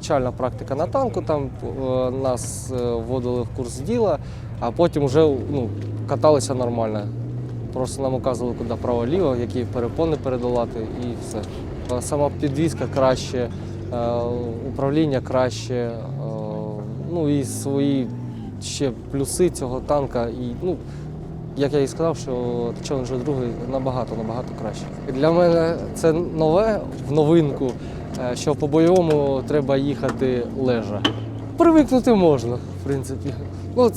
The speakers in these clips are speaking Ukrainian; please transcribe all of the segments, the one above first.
начальна практика на танку, там е, нас е, вводили в курс діла, а потім вже ну, каталися нормально. Просто нам указували, куди право-ліво, які перепони передолати і все. Е, Сама підвізка краще, е, управління краще, е, ну і свої ще плюси цього танка. І, ну, як я і сказав, що Challenger 2 набагато набагато краще. Для мене це нове в новинку, що по бойовому треба їхати лежа. Привикнути можна, в принципі. Ну,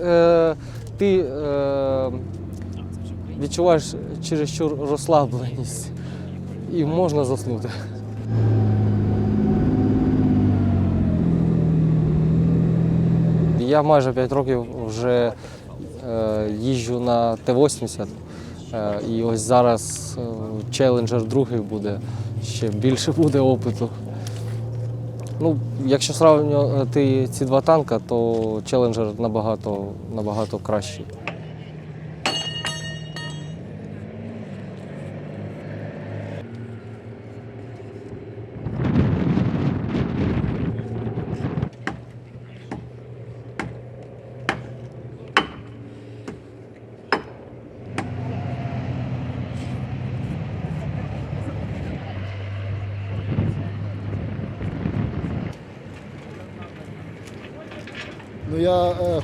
е, ти е, відчуваєш чересчур розслабленість і можна заснути. Я майже 5 років вже е, їжджу на Т-80. Е, і ось зараз е, Challenger другий буде, ще більше буде опиту. Ну, якщо сравнювати ці два танка, то Челенджер набагато, набагато кращий.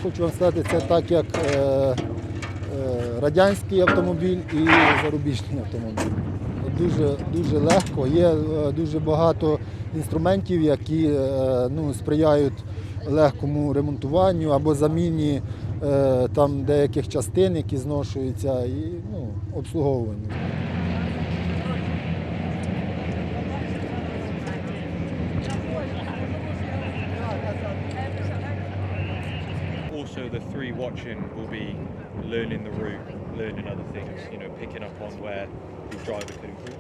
Хочу вам сказати, це так як е, е, радянський автомобіль і зарубіжний автомобіль. Дуже, дуже легко. Є е, дуже багато інструментів, які е, ну, сприяють легкому ремонтуванню або заміні е, там деяких частин, які зношуються, і ну, обслуговуванню. Also the three watching will be learning the route, learning other things, you know, picking up on where the driver could improve.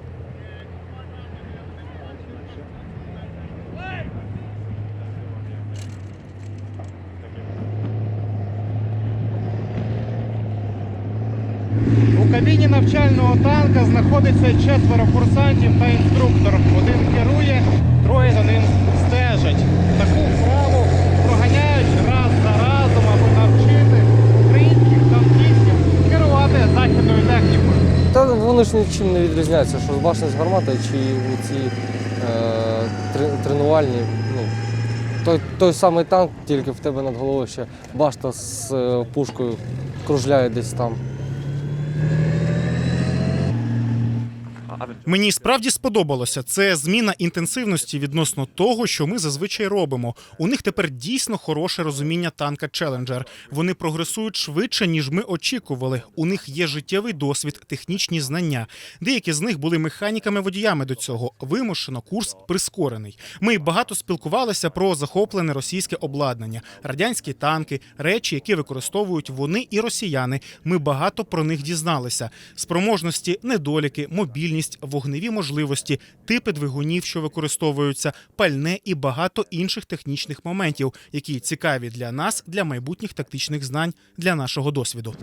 У кабіні навчального танка знаходиться четверо курсантів та інструктор. Один керує, троє за ним стежать. Таку вправу ж нічим не відрізняється, що башня з гармати чи ці е, тренувальні. Ну, той, той самий танк, тільки в тебе над головою ще башта з е, пушкою кружляє десь там. Мені справді сподобалося. Це зміна інтенсивності відносно того, що ми зазвичай робимо. У них тепер дійсно хороше розуміння танка Челенджер. Вони прогресують швидше, ніж ми очікували. У них є життєвий досвід, технічні знання. Деякі з них були механіками-водіями до цього. Вимушено курс прискорений. Ми багато спілкувалися про захоплене російське обладнання, радянські танки, речі, які використовують вони і росіяни. Ми багато про них дізналися. Спроможності, недоліки, мобільність, вогневі можливості, типи двигунів, що використовуються, пальне і багато інших технічних моментів, які цікаві для нас, для майбутніх тактичних знань, для нашого досвіду.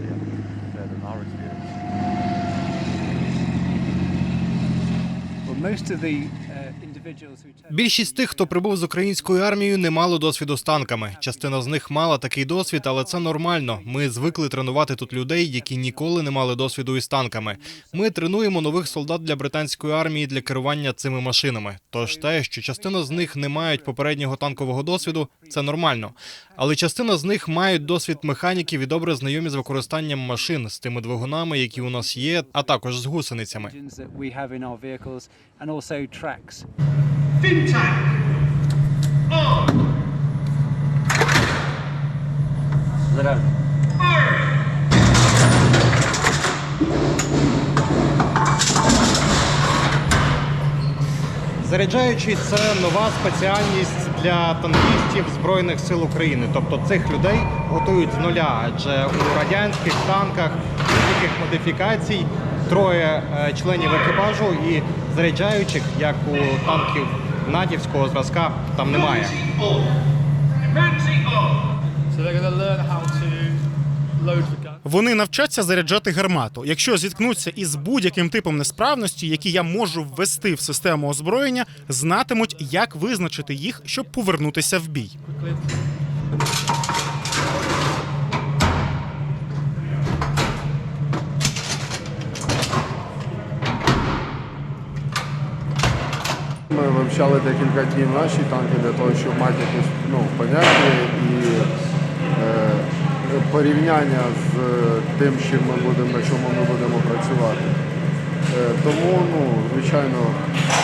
Більшість тих, хто прибув з українською армією, не мали досвіду з танками. Частина з них мала такий досвід, але це нормально. Ми звикли тренувати тут людей, які ніколи не мали досвіду із танками. Ми тренуємо нових солдат для британської армії для керування цими машинами. Тож те, що частина з них не мають попереднього танкового досвіду, це нормально. Але частина з них мають досвід механіків і добре знайомі з використанням машин з тими двигунами, які у нас є, а також з гусеницями. And also tracks. Заряджаючий це нова спеціальність для танкістів Збройних сил України. Тобто цих людей готують з нуля, адже у радянських танках будь-яких модифікацій троє е, членів екіпажу і заряджаючих, як у танків надівського зразка, там немає. Вони навчаться заряджати гармату. Якщо зіткнуться із будь-яким типом несправності, які я можу ввести в систему озброєння, знатимуть, як визначити їх, щоб повернутися в бій. Ми вивчали декілька днів наші танки для того, щоб мати якесь ну, поняття і е, порівняння з тим, чим ми будемо, на чому ми будемо працювати. Е, тому, ну, звичайно,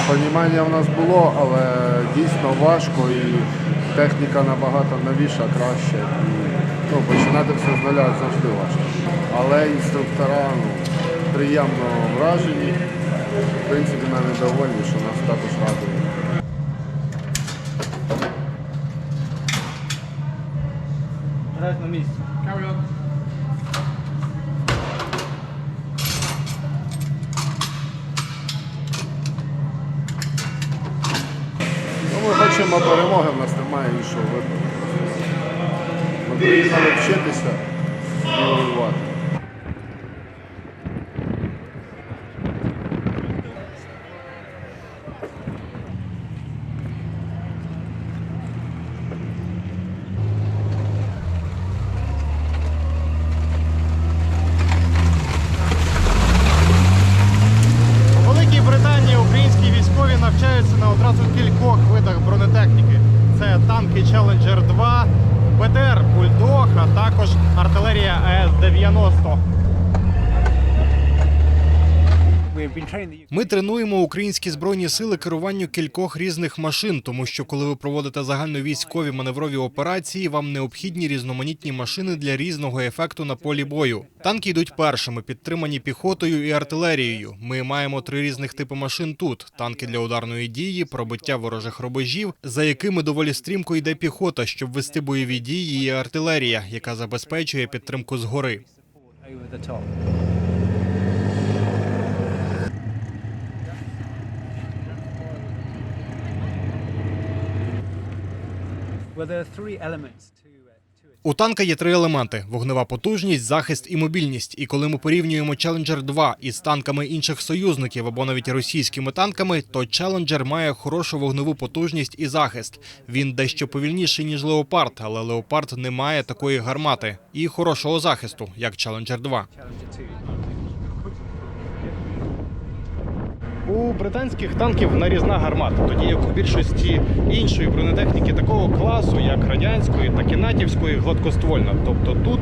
розуміння в нас було, але дійсно важко і техніка набагато новіша, краща. І, ну, починати все з нуля завжди важко. Але інструктора ну, приємно вражені. В принципі, навіть довольні, що нас також радує. Ну, ми хочемо перемоги, в нас немає іншого вибору. Ми приїхали вчитися і воювати. У Великій Британії українські військові навчаються на одразу кількох видах бронетехніки. Це танки Challenger 2, БТР Бульдог, а також артилерія АЕС-90. Ми тренуємо українські збройні сили керуванню кількох різних машин, тому що коли ви проводите загальновійськові маневрові операції, вам необхідні різноманітні машини для різного ефекту на полі бою. Танки йдуть першими, підтримані піхотою і артилерією. Ми маємо три різних типи машин тут: танки для ударної дії, пробиття ворожих рубежів, за якими доволі стрімко йде піхота, щоб вести бойові дії, і артилерія, яка забезпечує підтримку згори. У танка є три елементи: вогнева потужність, захист і мобільність. І коли ми порівнюємо Challenger 2 із танками інших союзників або навіть російськими танками, то Challenger має хорошу вогневу потужність і захист. Він дещо повільніший ніж Leopard, але Leopard не має такої гармати і хорошого захисту, як Challenger 2. Challenger 2. У британських танків нарізна гармата, тоді як у більшості іншої бронетехніки такого класу, як радянської, так і натівської, гладкоствольна. Тобто тут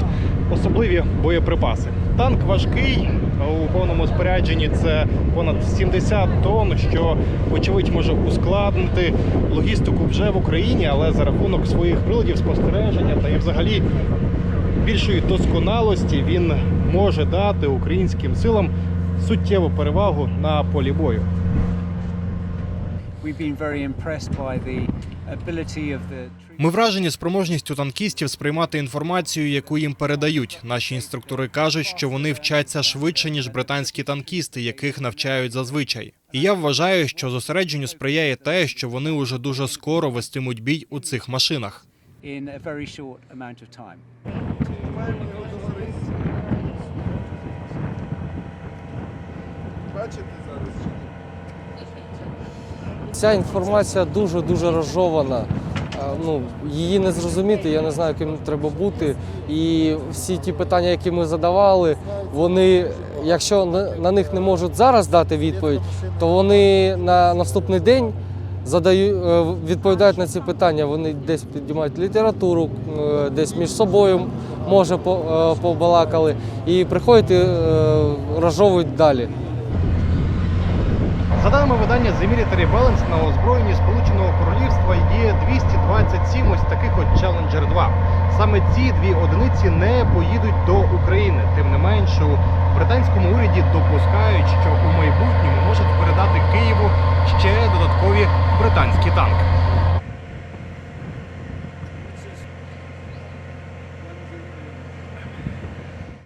особливі боєприпаси. Танк важкий у повному спорядженні це понад 70 тонн, що очевидь може ускладнити логістику вже в Україні, але за рахунок своїх приладів спостереження та і взагалі більшої досконалості він може дати українським силам суттєву перевагу на полі бою. Ми вражені спроможністю танкістів сприймати інформацію, яку їм передають. Наші інструктори кажуть, що вони вчаться швидше ніж британські танкісти, яких навчають зазвичай. І я вважаю, що зосередженню сприяє те, що вони уже дуже скоро вестимуть бій у цих машинах. in a very short amount of time. Ця інформація дуже-дуже розжована. Ну, її не зрозуміти, я не знаю, ким треба бути. І всі ті питання, які ми задавали, вони, якщо на- них не можуть зараз дати відповідь, то вони на наступний день задають, е, відповідають на ці питання. Вони десь піднімають літературу, е, десь між собою може е, побалакали, і приходять і розжовують далі. За даними видання The Military Balance, на озброєнні Сполученого Королівства є 227 ось таких от Challenger 2. Саме ці дві одиниці не поїдуть до України. Тим не менш, у британському уряді допускають, що у майбутньому можуть передати Києву ще додаткові британські танки.